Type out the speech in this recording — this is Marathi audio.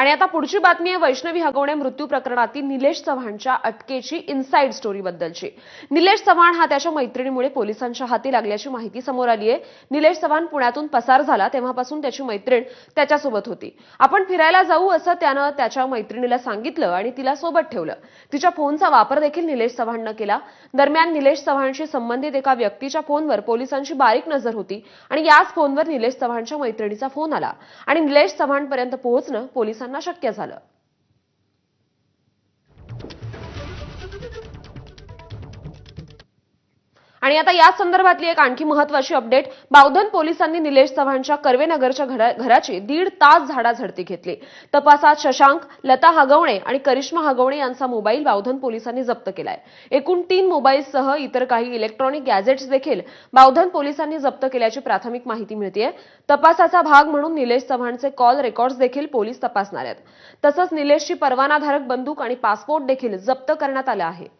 आणि आता पुढची बातमी आहे वैष्णवी हगवणे मृत्यू प्रकरणातील निलेश चव्हाणच्या अटकेची इनसाइड स्टोरी बद्दलची. निलेश चव्हाण हा त्याच्या मैत्रिणीमुळे पोलिसांच्या हाती लागल्याची माहिती समोर आली आहे. निलेश चव्हाण पुण्यातून पसार झाला तेव्हापासून त्याची मैत्रीण त्याच्यासोबत होती. आपण फिरायला जाऊ असं त्यानं त्याच्या मैत्रिणीला सांगितलं आणि तिला सोबत ठेवलं. तिच्या फोनचा वापर देखील निलेश चव्हाणनं केला. दरम्यान निलेश चव्हाणशी संबंधित एका व्यक्तीच्या फोनवर पोलिसांची बारीक नजर होती आणि याच फोनवर निलेश चव्हाणच्या मैत्रिणीचा फोन आला. आणि निलेश चव्हाणपर्यंत पोहोचणं पोलिसांना त्यांना शक्य झालं. आणि आता याच संदर्भातली एक आणखी महत्वाची अपडेट बावधन पोलिसांनी निलेश चव्हाणच्या कर्वेनगरच्या घरा- घराची दीड तास झाडाझडती घेतली. तपासात शशांक लता हगवणे आणि करिश्मा हगवणे यांचा मोबाईल बावधन पोलिसांनी जप्त केलाय. एकूण तीन मोबाईलसह इतर काही इलेक्ट्रॉनिक गॅजेट्स देखील बावधन पोलिसांनी जप्त केल्याची प्राथमिक माहिती मिळतीये. तपासाचा भाग म्हणून निलेश चव्हाणचे कॉल रेकॉर्ड्स देखील पोलीस तपासणार आहेत तसंच निलेशची परवानाधारक बंदूक आणि पासपोर्ट देखील जप्त करण्यात आलं आहे.